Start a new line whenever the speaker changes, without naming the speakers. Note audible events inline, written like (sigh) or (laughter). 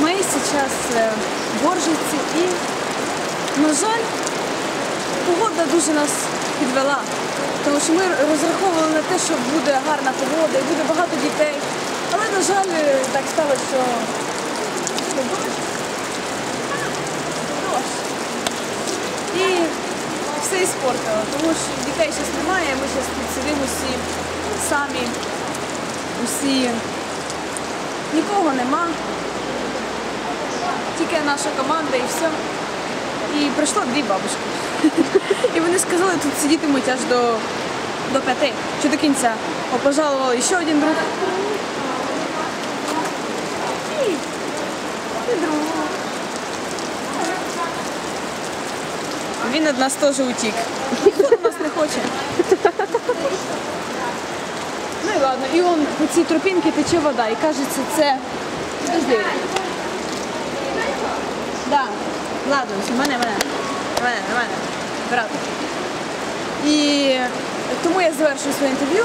Сейчас э, в Боржиці і, на жаль, погода дуже нас підвела. Тому що ми розраховували на те, що буде гарна погода і буде багато дітей. Але, на жаль, е, так сталося, що. І все іспортило, тому що дітей зараз немає, ми зараз тут сидимо всі самі, усі. Нікого нема. Тільки наша команда і все. І прийшло дві бабушки. (laughs) І вони сказали, тут сидітимуть аж до, до п'яти, чи до кінця. О, пожалували ще один друг. Друг. Він від нас теж утік. Ніхто нас не хоче. Ну і ладно, і он по цій тропінці тече вода, і кажеться, це. Подожди. Ладно, мене, мене. Мене, мене. Брат. І тому я завершую своє інтерв'ю.